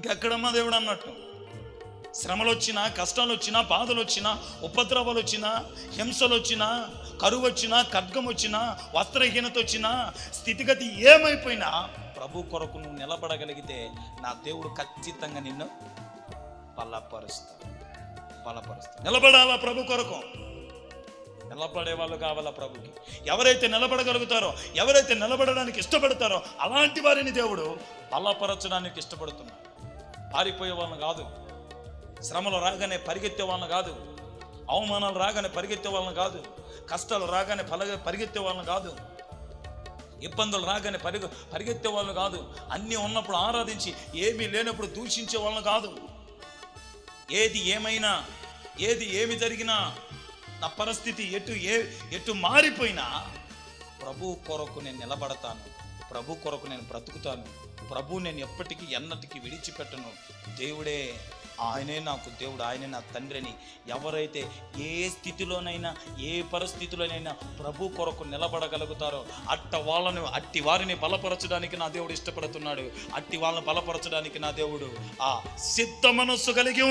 ఇంకెక్కడమ్మా దేవుడు అన్నట్టు? శ్రమలు వచ్చినా కష్టాలు వచ్చినా బాధలు వచ్చినా ఉపద్రవాలు వచ్చినా హింసలు వచ్చినా కరువు వచ్చినా ఖడ్గం వచ్చినా వస్త్రహీనత వచ్చినా స్థితిగతి ఏమైపోయినా ప్రభు కొరకు నువ్వు నిలబడగలిగితే నా దేవుడు ఖచ్చితంగా నిన్ను బలపరుస్తాడు. బలపరుస్తాడు. నిలబడాలా ప్రభు కొరకు? నిలబడే వాళ్ళు కావాలా ప్రభుకి? ఎవరైతే నిలబడగలుగుతారో ఎవరైతే నిలబడడానికి ఇష్టపడతారో అలాంటి వారిని దేవుడు బలపరచడానికి ఇష్టపడుతున్నాడు. పారిపోయే వాళ్ళని కాదు. శ్రమలు రాగానే పరిగెత్తే వాళ్ళని కాదు. అవమానాలు రాగానే పరిగెత్తే వాళ్ళని కాదు. కష్టాలు రాగానే పలగ పరిగెత్తే వాళ్ళని కాదు. ఇబ్బందులు రాగానే పరిగె పరిగెత్తే వాళ్ళు కాదు. అన్నీ ఉన్నప్పుడు ఆరాధించి ఏమీ లేనప్పుడు దూషించే వాళ్ళని కాదు. ఏది ఏమైనా ఏది ఏమి జరిగినా నా పరిస్థితి ఎటు ఏ ఎటు మారిపోయినా ప్రభు కొరకు నేను నిలబడతాను. ప్రభు కొరకు నేను బ్రతుకుతాను. ప్రభు నేను ఎప్పటికీ ఎన్నటికీ విడిచిపెట్టను. దేవుడే ఆయనే నాకు దేవుడు ఆయనే నా తండ్రి అని ఎవరైతే ఏ స్థితిలోనైనా ఏ పరిస్థితిలోనైనా ప్రభు కొరకు నిలబడగలుగుతారో అట్ట వాళ్ళను అట్టి వారిని బలపరచడానికి నా దేవుడు ఇష్టపడుతున్నాడు. అట్టి వాళ్ళని బలపరచడానికి నా దేవుడు ఆ సిద్ధ మనస్సు కలిగి